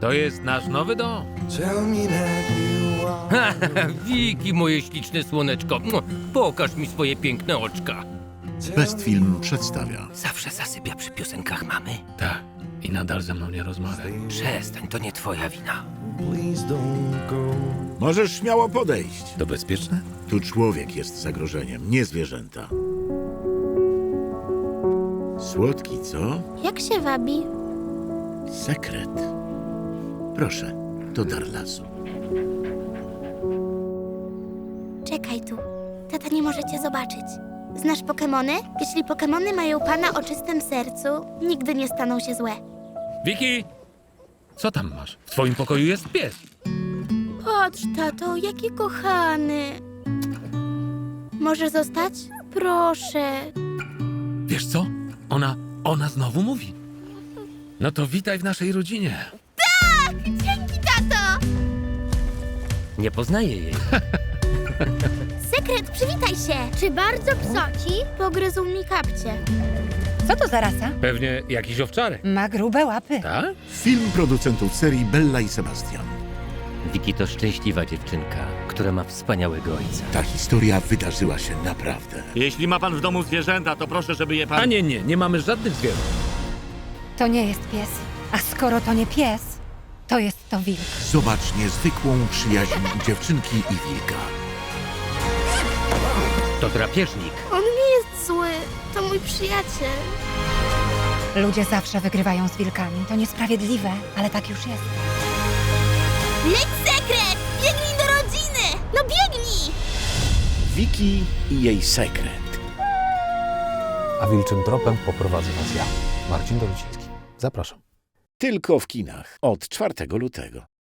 To jest nasz nowy dom. Tell me that you are. Wiki, moje śliczne słoneczko. Pokaż mi swoje piękne oczka. Best Film przedstawia Zawsze zasypia przy piosenkach mamy. Tak. I nadal ze mną nie rozmawiaj. Przestań, to nie twoja wina. Możesz śmiało podejść. To bezpieczne? Tu człowiek jest zagrożeniem, nie zwierzęta. Słodki, co? Jak się wabi? Sekret. Proszę, to dar lasu. Czekaj tu. Tata nie może cię zobaczyć. Znasz Pokemony? Jeśli Pokemony mają pana o czystym sercu, nigdy nie staną się złe. Wiki! Co tam masz? W twoim pokoju jest pies. Patrz, tato, jaki kochany. Może zostać? Proszę. Wiesz co? Ona, ona znowu mówi. No to witaj w naszej rodzinie. Dzięki, tato! Nie poznaję jej. Sekret, przywitaj się! Czy bardzo psoci? Pogryzł mi kapcie. Co to za rasa? Pewnie jakiś owczarek. Ma grube łapy. Tak? Film producentów serii Bella i Sebastian. Wiki to szczęśliwa dziewczynka, która ma wspaniałego ojca. Ta historia wydarzyła się naprawdę. Jeśli ma pan w domu zwierzęta, to proszę, żeby je pan... A nie, nie, nie mamy żadnych zwierząt. To nie jest pies. A skoro to nie pies, to jest to wilk. Zobacz niezwykłą przyjaźń dziewczynki i wilka. To drapieżnik. On nie jest zły. To mój przyjaciel. Ludzie zawsze wygrywają z wilkami. To niesprawiedliwe, ale tak już jest. Leć, sekret! Biegnij do rodziny! No biegnij! Wiki i jej sekret. A wilczym tropem poprowadzę was ja, Marcin Dorociński. Zapraszam. Tylko w kinach od 4 lutego.